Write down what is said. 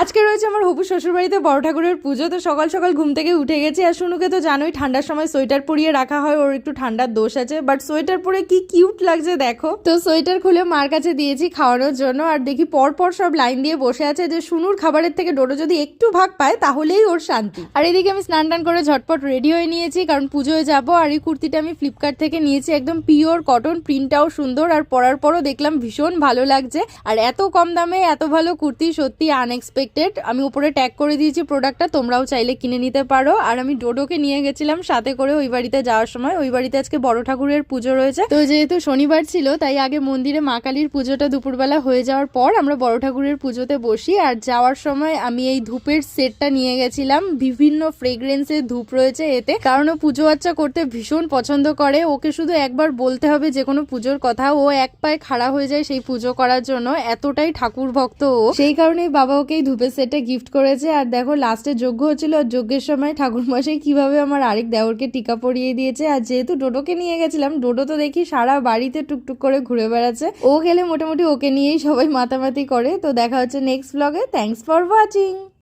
আজকে রয়েছে আমার হবু শ্বশুরবাড়িতে বড় ঠাকুরের পুজো। তো সকাল সকাল ঘুম থেকে উঠে গেছি। আর শুনুকে তো জানোই, ঠান্ডার সময় সোয়েটার পরিয়ে রাখা হয়, ওর একটু ঠান্ডার দোষ আছে। বাট সোয়েটার পরে কি কিউট লাগছে দেখো। তো সোয়েটার খুলে মার কাছে দিয়েছি খাওয়ানোর জন্য। আর দেখি পর পর সব লাইন দিয়ে বসে আছে যে শুনুর খাবারের থেকে ডোডো যদি একটু ভাগ পায়, তাহলেই ওর শান্তি। আর এদিকে আমি স্নান টান করে ঝটপট রেডি হয়ে নিয়েছি, কারণ পুজোয় যাব। আর এই কুর্তিটা আমি ফ্লিপকার্ট থেকে নিয়েছি, একদম পিওর কটন প্রিন্টটাও সুন্দর। আর পরার পরও দেখলাম ভীষণ ভালো লাগছে। আর এত কম দামে এত ভালো কুর্তি সত্যি আনএক্সপেক্টেড আমি উপরে ট্যাগ করে দিয়েছি প্রোডাক্টটা তোমরাও চাইলে কিনে নিতে পারো। আর আমি ডোডোকে নিয়ে গেছিলাম, সাথে করে ওই বাড়িতে যাওয়ার সময়। ওই বাড়িতে আজকে বড় ঠাকুরের পুজো রয়েছে। তো যেহেতু শনিবার ছিল, তাই আগে মন্দিরে মা কালীর পুজোটা দুপুরবেলা হয়ে যাওয়ার পর আমরা বড় ঠাকুরের পুজোতে বসি। আর যাওয়ার সময় আমি এই ধূপের সেটটা নিয়ে গেছিলাম। বিভিন্ন ফ্রেগ্রেন্সের ধূপ রয়েছে এতে। কারণ ও পুজো আচ্চা করতে ভীষণ পছন্দ করে। ওকে শুধু একবার বলতে হবে যে কোনো পুজোর কথা। ও এক পায়ে খাড়া হয়ে যায় সেই পুজো করার জন্য। এতটাই ঠাকুর ভক্ত ও। সেই কারণেই বাবা ওকে এই ধূপের সেটটা গিফট করেছে। আর দেখো লাস্টে যজ্ঞ হচ্ছিল, আর যজ্ঞের সময় ঠাকুর মশাই কীভাবে আমার আরেক দেওরকে টিকা পরিয়ে দিয়েছে। আর যেহেতু ডোডোকে নিয়ে গেছিলাম, ডোডো তো দেখি সারা বাড়িতে টুকটুক করে ঘুরে বেড়াচ্ছে। ও গেলে মোটামুটি ওকে নিয়েই সবাই মাতামাতি করে। তো দেখা হচ্ছে নেক্সট ব্লগে থ্যাংকস ফর ওয়াচিং